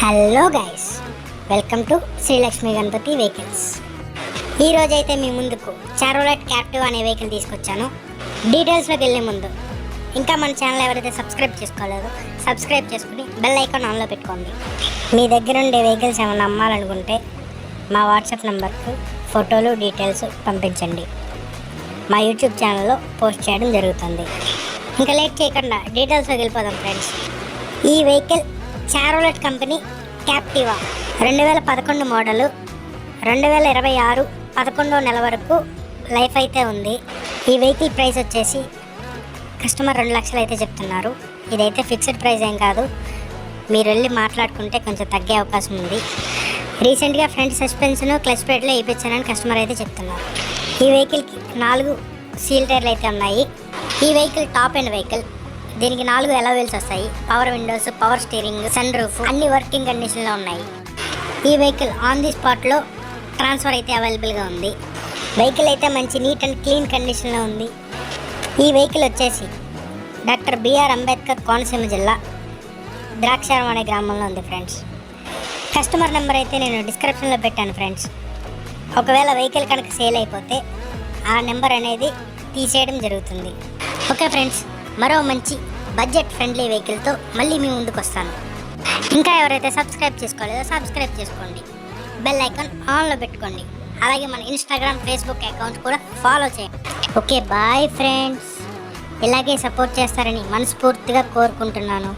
Hello guys welcome to Srilakshmi Ganapathi vehicles ఈరోజైతే అయితే మీ ముందుకు చారోలెట్ క్యాప్టివ్ అనే వెహికల్ తీసుకొచ్చాను. డీటెయిల్స్లోకి వెళ్ళే ముందు ఇంకా మన ఛానల్ ఎవరైతే సబ్స్క్రైబ్ చేసుకోలేదో సబ్స్క్రైబ్ చేసుకుని బెల్ ఐకాన్ ఆన్లో పెట్టుకోండి. మీ దగ్గర ఉండే వెహికల్స్ ఏమైనా అమ్మాలనుకుంటే మా వాట్సాప్ నెంబర్కు ఫోటోలు డీటెయిల్స్ పంపించండి. మా యూట్యూబ్ ఛానల్లో పోస్ట్ చేయడం జరుగుతుంది. ఇంకా లేట్ చేయకుండా డీటెయిల్స్లోకి వెళ్ళిపోదాం ఫ్రెండ్స్ ఈ వెహికల్ చారోలెట్ కంపెనీ క్యాప్టివా. రెండు వేల పదకొండు మోడలు రెండు వేల ఇరవై ఆరు పదకొండో నెల వరకు లైఫ్ అయితే ఉంది. ఈ వెహికల్ ప్రైస్ వచ్చేసి కస్టమర్ రెండు లక్షలు అయితే చెప్తున్నారు. ఇదైతే ఫిక్స్డ్ ప్రైస్ ఏం కాదు. మీరు వెళ్ళి మాట్లాడుకుంటే కొంచెం తగ్గే అవకాశం ఉంది. రీసెంట్గా ఫ్రంట్ సస్పెన్షన్ క్లచ్ ప్లేట్లో వేయించానని కస్టమర్ అయితే చెప్తున్నారు. ఈ వెహికల్కి నాలుగు సీల్ టైర్లు అయితే ఉన్నాయి. ఈ వెహికల్ టాప్ అండ్ వెహికల్ దీనికి నాలుగు ఎలవెల్స్ వస్తాయి? Power windows power steering sunroof అన్ని వర్కింగ్ కండిషన్లో ఉన్నాయి. ఈ వెహికల్ ఆన్ ది స్పాట్లో ట్రాన్స్ఫర్ అయితే అవైలబుల్గా ఉంది. వెహికల్ అయితే మంచి నీట్ అండ్ క్లీన్ కండిషన్లో ఉంది. ఈ వెహికల్ వచ్చేసి డాక్టర్ బిఆర్ అంబేద్కర్ కోనసీమ జిల్లా ద్రాక్షారం అనే గ్రామంలో ఉంది ఫ్రెండ్స్ కస్టమర్ నెంబర్ అయితే నేను డిస్క్రిప్షన్లో పెట్టాను ఫ్రెండ్స్ ఒకవేళ వెహికల్ కనుక సేల్ అయిపోతే ఆ నెంబర్ అనేది తీసేయడం జరుగుతుంది. ఓకే ఫ్రెండ్స్ మరో మంచి బడ్జెట్ ఫ్రెండ్లీ వెహికల్తో మళ్ళీ మీ ముందుకు వస్తాను. ఇంకా ఎవరైతే సబ్స్క్రైబ్ చేసుకోలేదో సబ్స్క్రైబ్ చేసుకోండి. బెల్ ఐకాన్ ఆన్లో పెట్టుకోండి. అలాగే మన ఇన్స్టాగ్రామ్ ఫేస్బుక్ అకౌంట్ కూడా ఫాలో చేయండి. Okay bye friends. ఇలాగే సపోర్ట్ చేస్తారని మనస్ఫూర్తిగా కోరుకుంటున్నాను.